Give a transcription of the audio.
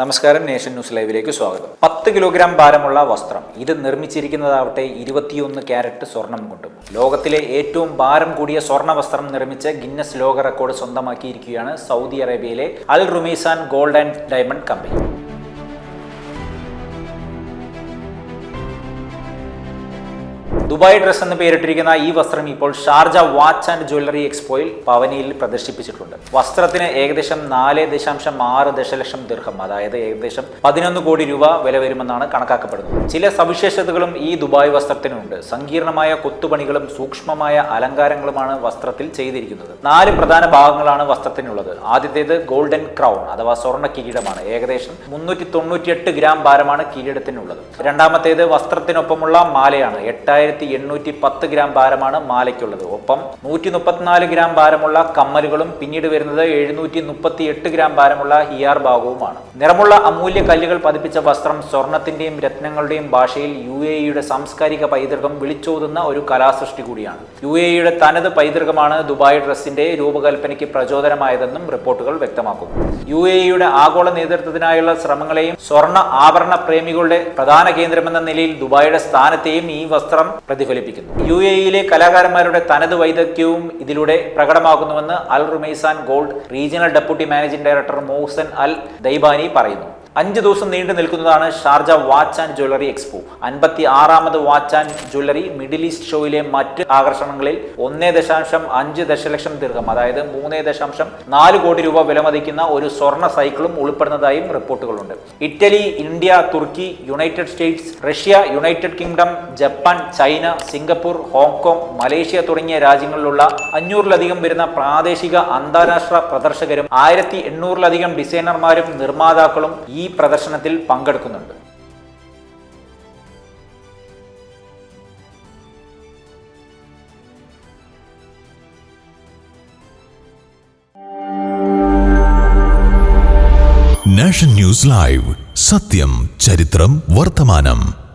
നമസ്കാരം nation news ലൈവിലേക്ക് സ്വാഗതം. പത്ത് കിലോഗ്രാം ഭാരമുള്ള വസ്ത്രം. ഇത് നിർമ്മിച്ചിരിക്കുന്നതാവട്ടെ ഇരുപത്തിയൊന്ന് ക്യാരറ്റ് സ്വർണം കൊണ്ടും. ലോകത്തിലെ ഏറ്റവും ഭാരം കൂടിയ സ്വർണ വസ്ത്രം നിർമ്മിച്ച് ഗിന്നസ് ലോക റെക്കോർഡ് സ്വന്തമാക്കിയിരിക്കുകയാണ് സൗദി അറേബ്യയിലെ Al Romaizan gold and diamond company. Dubai dress എന്ന് പേരിട്ടിരിക്കുന്ന ഈ വസ്ത്രം ഇപ്പോൾ ഷാർജ വാച്ച് ആൻഡ് ജ്വല്ലറി എക്സ്പോയിൽ പവനിയിൽ പ്രദർശിപ്പിച്ചിട്ടുണ്ട്. വസ്ത്രത്തിന് ഏകദേശം നാല് ദശാംശം ആറ് ദശലക്ഷം ദീർഘം അതായത് ഏകദേശം പതിനൊന്ന് കോടി രൂപ വില വരുമെന്നാണ് കണക്കാക്കപ്പെടുന്നത്. ചില സവിശേഷതകളും ഈ ദുബായ് വസ്ത്രത്തിനുണ്ട്. സങ്കീർണമായ കൊത്തുപണികളും സൂക്ഷ്മമായ അലങ്കാരങ്ങളുമാണ് വസ്ത്രത്തിൽ ചെയ്തിരിക്കുന്നത്. നാല് പ്രധാന ഭാഗങ്ങളാണ് വസ്ത്രത്തിനുള്ളത്. ആദ്യത്തേത് ഗോൾഡൻ ക്രൗൺ അഥവാ സ്വർണ കിരീടമാണ്. ഏകദേശം മുന്നൂറ്റി തൊണ്ണൂറ്റിയെട്ട് ഗ്രാം ഭാരമാണ് കിരീടത്തിനുള്ളത്. രണ്ടാമത്തേത് വസ്ത്രത്തിനൊപ്പമുള്ള മാലയാണ്. എട്ടായിരത്തി എണ്ണൂറ്റി പത്ത് ഗ്രാം ഭാരമാണ് മാലയ്ക്കുള്ളത്. ഒപ്പം നൂറ്റി മുപ്പത്തിനാല് ഗ്രാം ഭാരമുള്ള കമ്മലുകളും പിന്നീട് വരുന്നത് എഴുന്നൂറ്റി മുപ്പത്തി എട്ട് ഗ്രാം ഭാരമുള്ള ഹിയാർ ഭാഗവുമാണ്. നിറമുള്ള അമൂല്യ കല്ലുകൾ പതിപ്പിച്ച വസ്ത്രം സ്വർണത്തിന്റെയും രത്നങ്ങളുടെയും ഭാഷയിൽ യു എ ഇയുടെ സാംസ്കാരിക പൈതൃകം വിളിച്ചോതുന്ന ഒരു കലാസൃഷ്ടി കൂടിയാണ്. യു എ ഇയുടെ തനത് പൈതൃകമാണ് ദുബായ് ഡ്രസ്സിന്റെ രൂപകൽപ്പനയ്ക്ക് പ്രചോദനമായതെന്നും റിപ്പോർട്ടുകൾ വ്യക്തമാക്കുന്നു. യു എ ഇയുടെ ആഗോള നേതൃത്വത്തിനായുള്ള ശ്രമങ്ങളെയും സ്വർണ ആഭരണ പ്രേമികളുടെ പ്രധാന കേന്ദ്രമെന്ന നിലയിൽ ദുബായിയുടെ സ്ഥാനത്തെയും ഈ വസ്ത്രം പ്രതിഫലിപ്പിക്കുന്നു. യു എ ഇയിലെ കലാകാരന്മാരുടെ തനത് വൈദഗ്ധ്യവും ഇതിലൂടെ പ്രകടമാകുന്നുവെന്ന് Al Rumaizan gold regional deputy managing director Mohsen Al Dhaibani പറയുന്നു. അഞ്ച് ദിവസം നീണ്ടു നിൽക്കുന്നതാണ് Sharjah watch and jewellery expo. അൻപത്തി ആറാമത് watch and jewellery middle east ഷോയിലെ മറ്റ് ആകർഷണങ്ങളിൽ ഒന്നേ ദശാംശം അഞ്ച് ദശലക്ഷം ദീർഘം അതായത് മൂന്നേ ദശാംശം നാല് കോടി രൂപ വിലമതിക്കുന്ന ഒരു സ്വർണ സൈക്കിളും ഉൾപ്പെടുന്നതായും റിപ്പോർട്ടുകളുണ്ട്. Italy India Turkey United States Russia United Kingdom Japan China Singapore Hong Kong Malaysia തുടങ്ങിയ രാജ്യങ്ങളിലുള്ള അഞ്ഞൂറിലധികം വരുന്ന പ്രാദേശിക അന്താരാഷ്ട്ര പ്രദർശകരും ആയിരത്തി എണ്ണൂറിലധികം ഡിസൈനർമാരും നിർമ്മാതാക്കളും ഈ പ്രദർശനത്തിൽ പങ്കെടുക്കുന്നുണ്ട്. Nation news live. സത്യം ചരിത്രം വർത്തമാനം.